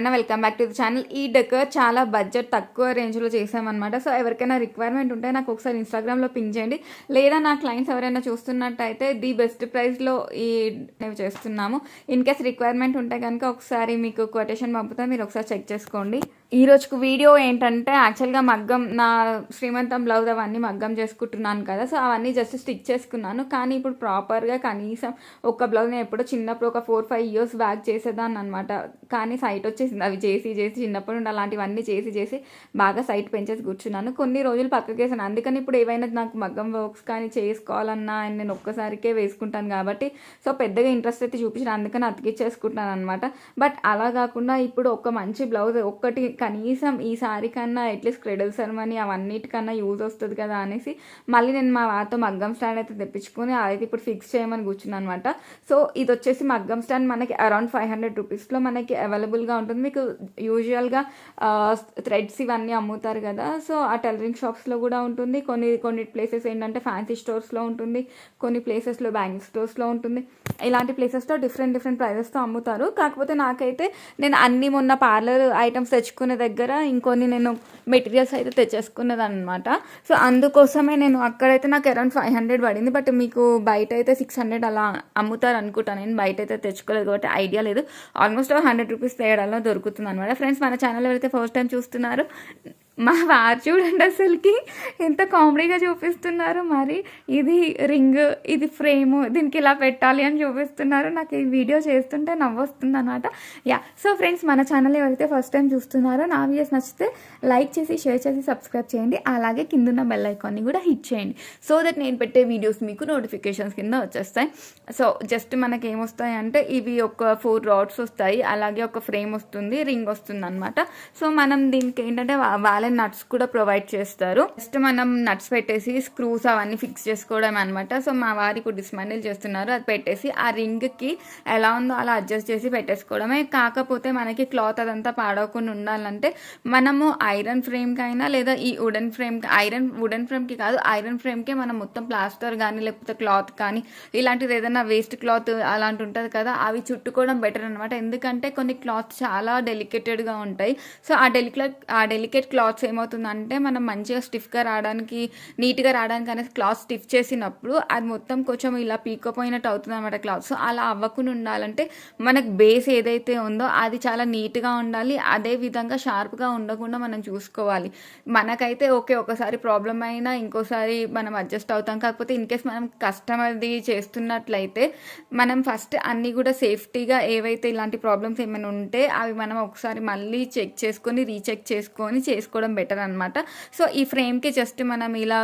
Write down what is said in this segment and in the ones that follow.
Chandana welcome back to the channel ఈ decor చాలా budget తక్కువ రేంజ్లో చేసామన్నమాట సో ఎవరికైనా రిక్వైర్మెంట్ ఉంటే నాకు ఒకసారి ఇన్స్టాగ్రామ్లో పింక్ చేయండి. లేదా నా క్లయింట్స్ ఎవరైనా చూస్తున్నట్టయితే ది బెస్ట్ ప్రైస్లో ఈ చేస్తున్నాము. ఇన్ కేస్ రిక్వైర్మెంట్ ఉంటే కనుక ఒకసారి మీకు కొటేషన్ పంపుతా మీరు ఒకసారి చెక్ చేసుకోండి. ఈ రోజుకు వీడియో ఏంటంటే యాక్చువల్గా మగ్గం నా శ్రీమంతం బ్లౌజ్ అవన్నీ మగ్గం చేసుకుంటున్నాను కదా. సో అవన్నీ జస్ట్ స్టిచ్ చేసుకున్నాను. కానీ ఇప్పుడు ప్రాపర్గా కనీసం ఒక బ్లౌజ్ నేను ఎప్పుడో చిన్నప్పుడు ఒక ఫోర్ ఫైవ్ ఇయర్స్ బ్యాక్ చేసేదాన్ని అనమాట కానీ సైట్ వచ్చేసింది అవి చేసి చేసి చిన్నప్పటి నుండి అలాంటివన్నీ చేసి చేసి బాగా సైట్ పెంచేసి కూర్చున్నాను. కొన్ని రోజులు పక్కకి వేసాను. అందుకని ఇప్పుడు ఏవైనా నాకు మగ్గం వర్క్స్ కానీ చేసుకోవాలన్నా నేను ఒక్కసారికే వేసుకుంటాను కాబట్టి సో పెద్దగా ఇంట్రెస్ట్ అయితే చూపించిన. అందుకని అతికిచ్చేసుకుంటాను అనమాట బట్ అలా కాకుండా ఇప్పుడు ఒక మంచి బ్లౌజ్ ఒక్కటి కనీసం ఈ సారీ కన్నా అట్లీస్ట్ క్రెడల్ సెరమనీ అవన్నిటికన్నా యూజ్ వస్తుంది కదా అనేసి మళ్ళీ నేను మా వారితో మగ్గం స్టాండ్ అయితే తెప్పించుకొని అదైతే ఇప్పుడు ఫిక్స్ చేయమని కూర్చున్నాను అనమాట సో ఇది వచ్చేసి మగ్గం స్టాండ్ మనకి అరౌండ్ ఫైవ్ హండ్రెడ్ రూపీస్లో మనకి అవైలబుల్గా ఉంటుంది. మీకు యూజువల్గా థ్రెడ్స్ ఇవన్నీ అమ్ముతారు కదా. సో ఆ టైలరింగ్ షాప్స్లో కూడా ఉంటుంది. కొన్ని కొన్ని ప్లేసెస్ ఏంటంటే ఫ్యాన్సీ స్టోర్స్లో ఉంటుంది. కొన్ని ప్లేసెస్లో బ్యాంగిల్ స్టోర్స్లో ఉంటుంది. ఇలాంటి ప్లేసెస్లో డిఫరెంట్ డిఫరెంట్ ప్రైజెస్తో అమ్ముతారు. కాకపోతే నాకైతే నేను అన్ని మొన్న పార్లర్ ఐటమ్స్ తెచ్చుకునే దగ్గర ఇంకొన్ని నేను మెటీరియల్స్ అయితే తెచ్చేసుకున్నది అనమాట సో అందుకోసమే నేను అక్కడైతే నాకు అరౌండ్ ఫైవ్ హండ్రెడ్ పడింది. బట్ మీకు బయట అయితే సిక్స్ హండ్రెడ్ అలా అమ్ముతారు అనుకుంటాను నేను బయట అయితే తెచ్చుకోలేదు కాబట్టి ఐడియా లేదు. ఆల్మోస్ట్ హండ్రెడ్ రూపీస్ తేడాలో దొరుకుతుంది అనమాట ఫ్రెండ్స్ మన ఛానల్ ఎవరైతే ఫస్ట్ టైం చూస్తున్నారో మా వారు చూడండి అసలుకి ఎంత కామెడీగా చూపిస్తున్నారు మరి. ఇది రింగ్ ఇది ఫ్రేమ్ దీనికి ఇలా పెట్టాలి అని చూపిస్తున్నారు. నాకు ఈ వీడియో చేస్తుంటే నవ్వొస్తుంది అనమాట యా సో ఫ్రెండ్స్ మన ఛానల్ ఎవరైతే ఫస్ట్ టైం చూస్తున్నారో నా వీడియోస్ నచ్చితే లైక్ చేసి షేర్ చేసి సబ్స్క్రైబ్ చేయండి. అలాగే కిందున్న బెల్ ఐకాన్ని కూడా హిట్ చేయండి. సో దట్ నేను పెట్టే వీడియోస్ మీకు నోటిఫికేషన్స్ కింద వచ్చేస్తాయి. సో జస్ట్ మనకి ఏమొస్తాయి అంటే ఇవి ఒక ఫోర్ రాడ్స్ వస్తాయి. అలాగే ఒక ఫ్రేమ్ వస్తుంది రింగ్ వస్తుంది అనమాట సో మనం దీనికి ఏంటంటే వాళ్ళ నట్స్ కూడా ప్రొవైడ్ చేస్తారు. జస్ట్ మనం నట్స్ పెట్టేసి స్క్రూస్ అవన్నీ ఫిక్స్ చేసుకోవడం అనమాట సో మా వారికి ఇప్పుడు డిస్మాండిల్ చేస్తున్నారు. అది పెట్టేసి ఆ రింగ్కి ఎలా ఉందో అలా అడ్జస్ట్ చేసి పెట్టేసుకోవడమే. కాకపోతే మనకి క్లాత్ అదంతా పాడవకుండా ఉండాలంటే మనము ఐరన్ ఫ్రేమ్కి అయినా లేదా ఈ వుడెన్ ఫ్రేమ్ ఐరన్ వుడెన్ ఫ్రేమ్కి కాదు ఐరన్ ఫ్రేమ్కే మనం మొత్తం ప్లాస్టర్ కానీ లేకపోతే క్లాత్ కానీ ఇలాంటిది ఏదైనా వేస్ట్ క్లాత్ అలాంటి ఉంటుంది కదా అవి చుట్టుకోవడం బెటర్ అనమాట ఎందుకంటే కొన్ని క్లాత్ చాలా డెలికేటెడ్గా ఉంటాయి. సో ఆ డెలికేట్ ఆ డెలికేట్ క్లాత్స్ ఏమవుతుందంటే మనం మంచిగా స్టిఫ్గా రావడానికి నీట్గా రావడానికి అనేది క్లాత్ స్టిఫ్ చేసినప్పుడు అది మొత్తం కొంచెం ఇలా పీక్కపోయినట్టు అవుతుంది అనమాట క్లాత్. సో అలా అవ్వకుండా ఉండాలంటే మనకు బేస్ ఏదైతే ఉందో అది చాలా నీట్గా ఉండాలి. అదే విధంగా షార్ప్గా ఉండకుండా మనం చూసుకోవాలి. మనకైతే ఓకే ఒకసారి ప్రాబ్లం అయినా ఇంకోసారి మనం అడ్జస్ట్ అవుతాం. కాకపోతే ఇన్ కేస్ మనం కస్టమర్ది చేస్తున్నట్లయితే మనం ఫస్ట్ అన్నీ కూడా సేఫ్టీగా ఏవైతే ఇలాంటి ప్రాబ్లమ్స్ ఏమైనా ఉంటే అవి మనం ఒకసారి మళ్ళీ చెక్ చేసుకొని రీచెక్ చేసుకొని చేసుకోవడం బెటర్ అనమాట సో ఈ ఫ్రేమ్కి జస్ట్ మనం ఇలా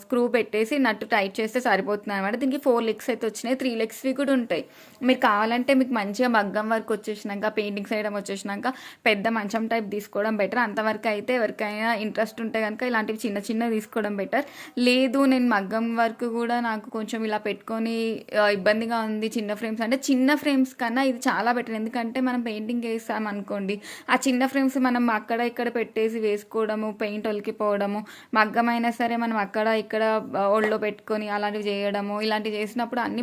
స్క్రూ పెట్టేసి నట్టు టైట్ చేస్తే సరిపోతుంది అనమాట దీనికి ఫోర్ లెగ్స్ అయితే వచ్చినాయి. త్రీ లెగ్స్వి కూడా ఉంటాయి. మీరు కావాలంటే మీకు మంచిగా మగ్గం వర్క్ వచ్చేసినాక పెయింటింగ్స్ వేయడం వచ్చేసినాక పెద్ద మంచం టైప్ తీసుకోవడం బెటర్. అంతవరకు అయితే ఎవరికైనా ఇంట్రెస్ట్ ఉంటే కనుక ఇలాంటివి చిన్న చిన్న తీసుకోవడం బెటర్. లేదు నేను మగ్గం వర్క్ కూడా నాకు కొంచెం ఇలా పెట్టుకొని ఇబ్బందిగా ఉంది చిన్న ఫ్రేమ్స్ అంటే చిన్న ఫ్రేమ్స్ కన్నా ఇది చాలా బెటర్. ఎందుకంటే మనం పెయింటింగ్ వేస్తాం అనుకోండి ఆ చిన్న ఫ్రేమ్స్ మనం అక్కడ ఇక్కడ పెట్టేసి వేసుకోవడము పెయింట్ ఒలికిపోవడము మగ్గమైనా సరే మనం అక్కడ ఇక్కడ ఒళ్ళో పెట్టుకొని అలాంటివి చేయడము ఇలాంటివి చేసినప్పుడు అన్ని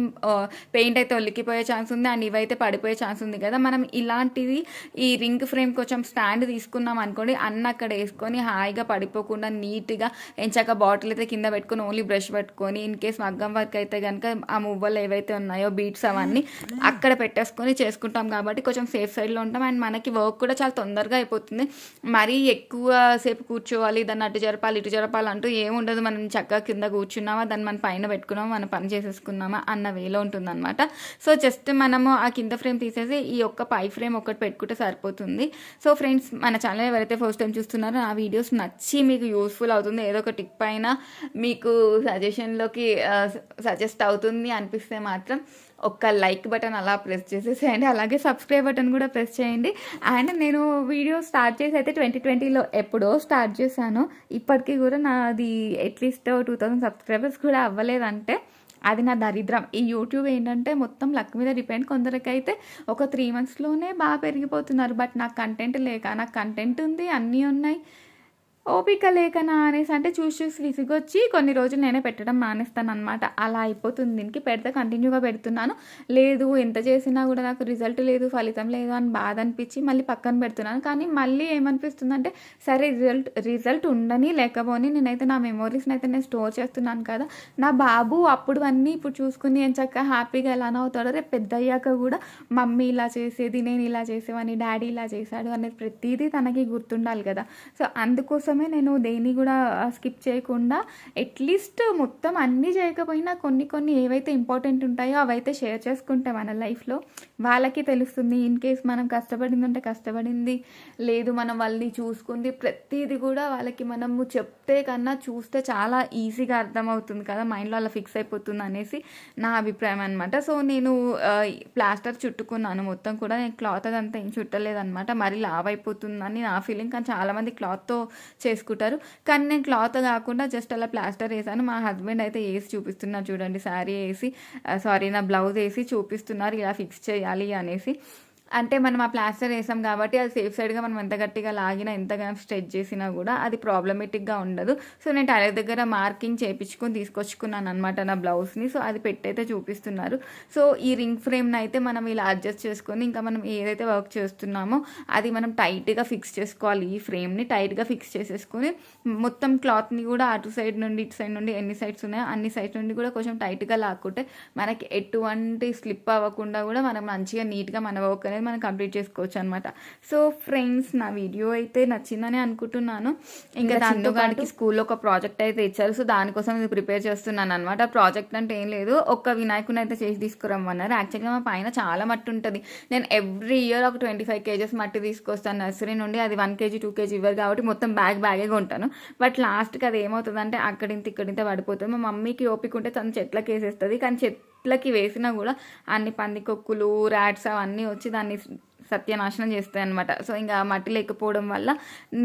పెయింట్ అయితే ఒలికిపోయే ఛాన్స్ ఉంది అండ్ ఇవైతే పడిపోయే ఛాన్స్ ఉంది కదా. మనం ఇలాంటిది ఈ రింగ్ ఫ్రేమ్ కొంచెం స్టాండ్ తీసుకున్నాం అనుకోండి అన్న అక్కడ వేసుకొని హాయిగా పడిపోకుండా నీట్గా ఎంచాక బాటిల్ అయితే కింద పెట్టుకొని ఓన్లీ బ్రష్ పెట్టుకొని ఇన్ కేస్ మగ్గం వర్క్ అయితే కనుక ఆ మువ్వలు ఏవైతే ఉన్నాయో బీట్స్ అవన్నీ అక్కడ పెట్టేసుకొని చేసుకుంటాం కాబట్టి కొంచెం సేఫ్ సైడ్లో ఉంటాం అండ్ మనకి వర్క్ కూడా చాలా తొందరగా అయిపోతుంది. మరీ ఎక్కువ సేపు కూర్చోవాలి దాన్ని అటు జరపాలి ఇటు జరపాలి అంటూ ఏముండదు మనం చక్కగా కింద కూర్చున్నామా దాన్ని మన పైన పెట్టుకున్నామా మన పని చేసేసుకున్నామా అన్న వేలో ఉంటుంది అనమాట సో జస్ట్ మనము ఆ కింద ఫ్రేమ్ తీసేసి ఈ ఒక్క పై ఫ్రేమ్ ఒకటి పెట్టుకుంటే సరిపోతుంది. సో ఫ్రెండ్స్ మన ఛానల్ ఎవరైతే ఫస్ట్ టైం చూస్తున్నారో ఆ వీడియోస్ నచ్చి మీకు యూస్ఫుల్ అవుతుంది. ఏదో ఒక టిప్ అయినా మీకు సజెషన్లోకి సజెస్ట్ అవుతుంది అనిపిస్తే మాత్రం ఒక్క లైక్ బటన్ అలా ప్రెస్ చేసేసేయండి. అలాగే సబ్స్క్రైబ్ బటన్ కూడా ప్రెస్ చేయండి. అండ్ నేను వీడియో స్టార్ట్ చేసి అయితే ట్వంటీ ట్వంటీలో ఎప్పుడో స్టార్ట్ చేశాను. ఇప్పటికీ కూడా నాది అట్లీస్ట్ టూ థౌసండ్ సబ్స్క్రైబర్స్ కూడా అవ్వలేదంటే అది నా దరిద్రం. ఈ యూట్యూబ్ ఏంటంటే మొత్తం లక్ మీద డిపెండ్. కొందరికైతే ఒక త్రీ మంత్స్లోనే బాగా పెరిగిపోతున్నారు. బట్ నాకు కంటెంట్ లేక నాకు కంటెంట్ ఉంది అన్నీ ఉన్నాయి. ఓపిక లేకనా అనేసి అంటే చూసి చూసి విసిగొచ్చి కొన్ని రోజులు నేనే పెట్టడం మానేస్తాను అనమాట అలా అయిపోతుంది. దీనికి పెడితే కంటిన్యూగా పెడుతున్నాను. లేదు ఎంత చేసినా కూడా నాకు రిజల్ట్ లేదు ఫలితం లేదు అని బాధ అనిపించి మళ్ళీ పక్కన పెడుతున్నాను. కానీ మళ్ళీ ఏమనిపిస్తుంది అంటే సరే రిజల్ట్ రిజల్ట్ ఉండని లేకపోని నేనైతే నా మెమోరీస్ని అయితే నేను స్టోర్ చేస్తున్నాను కదా. నా బాబు అప్పుడు అన్నీ ఇప్పుడు చూసుకుని ఏం చక్కగా హ్యాపీగా ఎలా అవుతాడో రేపు పెద్ద అయ్యాక కూడా మమ్మీ ఇలా చేసేది నేను ఇలా చేసేవాని డాడీ ఇలా చేశాడు అనేది ప్రతిదీ తనకి గుర్తుండాలి కదా. సో అందుకోసం కోసమే నేను దేన్ని కూడా స్కిప్ చేయకుండా అట్లీస్ట్ మొత్తం అన్నీ చేయకపోయినా కొన్ని కొన్ని ఏవైతే ఇంపార్టెంట్ ఉంటాయో అవైతే షేర్ చేసుకుంటాం మన లైఫ్లో. వాళ్ళకి తెలుస్తుంది ఇన్ కేస్ మనం కష్టపడింది అంటే కష్టపడింది లేదు మనం వాళ్ళని చూసుకుంది ప్రతిదీ కూడా వాళ్ళకి మనము చెప్తే కన్నా చూస్తే చాలా ఈజీగా అర్థమవుతుంది కదా మైండ్లో అలా ఫిక్స్ అయిపోతుంది అనేసి నా అభిప్రాయం అనమాట సో నేను ప్లాస్టర్ చుట్టుకున్నాను మొత్తం కూడా నేను క్లాత్ అదంతా ఏం చుట్టలేదన్నమాట. మరి లావ్ అయిపోతుందని నా ఫీలింగ్ కానీ చాలామంది క్లాత్తో చేసుకుంటారు. కానీ నేను క్లాత్ కాకుండా జస్ట్ అలా ప్లాస్టర్ వేసాను. మా హస్బెండ్ అయితే వేసి చూపిస్తున్నారు చూడండి శారీ వేసి సారీ నా బ్లౌజ్ వేసి చూపిస్తున్నారు ఇలా ఫిక్స్ చేయాలి అనేసి. అంటే మనం ఆ ప్లాస్టర్ వేసాం కాబట్టి అది సేఫ్ సైడ్గా మనం ఎంత గట్టిగా లాగినా ఎంతగా స్ట్రెచ్ చేసినా కూడా అది ప్రాబ్లమేటిక్గా ఉండదు. సో నేను టైలర్ దగ్గర మార్కింగ్ చేయించుకొని తీసుకొచ్చుకున్నాను అనమాట నా బ్లౌజ్ని. సో అది పెట్టయితే చూపిస్తున్నారు. సో ఈ రింగ్ ఫ్రేమ్ని అయితే మనం ఇలా అడ్జస్ట్ చేసుకొని ఇంకా మనం ఏదైతే వర్క్ చేస్తున్నామో అది మనం టైట్గా ఫిక్స్ చేసుకోవాలి. ఈ ఫ్రేమ్ని టైట్గా ఫిక్స్ చేసేసుకొని మొత్తం క్లాత్ని కూడా అటు సైడ్ నుండి ఇటు సైడ్ నుండి ఎన్ని సైడ్స్ ఉన్నాయో అన్ని సైడ్స్ నుండి కూడా కొంచెం టైట్గా లాక్కుంటే మనకి ఎటువంటి స్లిప్ అవ్వకుండా కూడా మనం మంచిగా నీట్గా మన వర్క్ అనేది మనం కంప్లీట్ చేసుకోవచ్చు అనమాట సో ఫ్రెండ్స్ నా వీడియో అయితే నచ్చిందని అనుకుంటున్నాను. ఇంకా దాంతో వాడికి స్కూల్లో ఒక ప్రాజెక్ట్ అయితే ఇచ్చారు. సో దానికోసం ఇది ప్రిపేర్ చేస్తున్నాను అనమాట ప్రాజెక్ట్ అంటే ఏం లేదు. ఒక్క వినాయకుని అయితే చేసి తీసుకురమ్మన్నారు. యాక్చువల్గా మా పైన చాలా మట్టి ఉంటుంది. నేను ఎవ్రీ ఇయర్ ఒక ట్వంటీ ఫైవ్ కేజెస్ మట్టి తీసుకొస్తాను నర్సరీ నుండి. అది వన్ కేజీ టూ కేజీ ఇవ్వరు కాబట్టి మొత్తం బ్యాగ్ బ్యాగే కొంటాను. బట్ లాస్ట్కి అది ఏమవుతుందంటే అక్కడింత ఇక్కడింత పడిపోతుంది. మా మమ్మీకి ఓపిక ఉంటే తను చెట్లకి వేసేస్తుంది కానీ చెట్లకి వేసినా కూడా అన్ని పందికొక్కులు ర్యాట్స్ అవన్నీ వచ్చి దాన్ని సత్యనాశనం చేస్తాయి అనమాట సో ఇంకా మట్టి లేకపోవడం వల్ల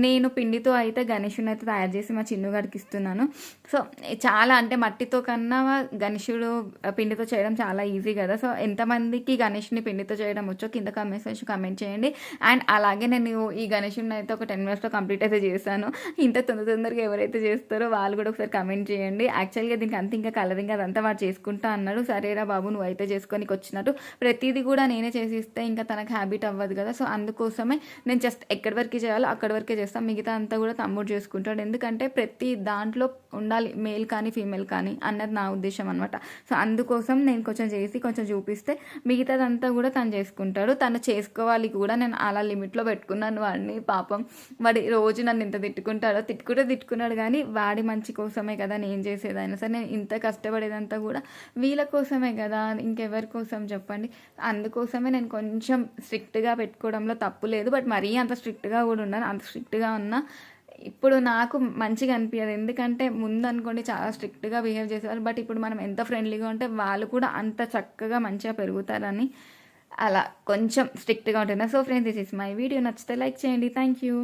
నేను పిండితో అయితే గణేషుని అయితే తయారు చేసి మా చిన్నుగాడికి ఇస్తున్నాను. సో చాలా అంటే మట్టితో కన్నా గణేషుడు పిండితో చేయడం చాలా ఈజీ కదా. సో ఎంతమందికి గణేషుని పిండితో చేయడం వచ్చో కింద కమెంట్స్ కమెంట్ చేయండి. అండ్ అలాగే నేను ఈ గణేషుని అయితే ఒక టెన్ మినిట్స్లో కంప్లీట్ అయితే చేశాను ఇంత తొందర తొందరగా ఎవరైతే చేస్తారో వాళ్ళు కూడా ఒకసారి కమెంట్ చేయండి. యాక్చువల్గా దీనికి అంత ఇంకా కలరింగ్ అదంతా వాడు చేసుకుంటా అన్నాడు. సరేరా బాబు నువ్వు అయితే చేసుకోనికి వచ్చినట్టు ప్రతిదీ కూడా నేనే చేసి ఇస్తే ఇంకా తనకు హ్యాబిట్ అవ్వదు కదా. సో అందుకోసమే నేను జస్ట్ ఎక్కడి వరకే చేయాలో అక్కడి వరకే చేస్తాను మిగతా అంతా కూడా తమ్ముడు చేసుకుంటాడు. ఎందుకంటే ప్రతి దాంట్లో ఉండాలి. మేల్ కానీ ఫీమేల్ కానీ అన్నది నా ఉద్దేశం అనమాట సో అందుకోసం నేను కొంచెం చేసి కొంచెం చూపిస్తే మిగతాదంతా కూడా తను చేసుకుంటాడు. తను చేసుకోవాలి కూడా. నేను అలా లిమిట్లో పెట్టుకున్నాను వాడిని. పాపం వాడి రోజు నన్ను ఇంత తిట్టుకుంటాడో తిట్టుకుంటే తిట్టుకున్నాడు కానీ వాడి మంచి కోసమే కదా నేను చేసేదైనా సరే. నేను ఇంత కష్టపడేదంతా కూడా వీళ్ళ కోసమే కదా. ఇంకెవరి కోసం చెప్పండి. అందుకోసమే నేను కొంచెం స్ట్రిక్ట్గా పెట్టుకోవడంలో తప్పు లేదు. బట్ మరీ అంత స్ట్రిక్ట్గా కూడా ఉన్నాను అంత స్ట్రిక్ట్గా ఉన్నా ఇప్పుడు నాకు మంచిగా అనిపించదు ఎందుకంటే ముందు అనుకోండి చాలా స్ట్రిక్ట్గా బిహేవ్ చేసేవారు బట్ ఇప్పుడు మనం ఎంత ఫ్రెండ్లీగా ఉంటే వాళ్ళు కూడా అంత చక్కగా మంచిగా పెరుగుతారని అలా కొంచెం స్ట్రిక్ట్గా ఉంటున్నా. So friends this is my video నచ్చితే లైక్ చేయండి. Thank you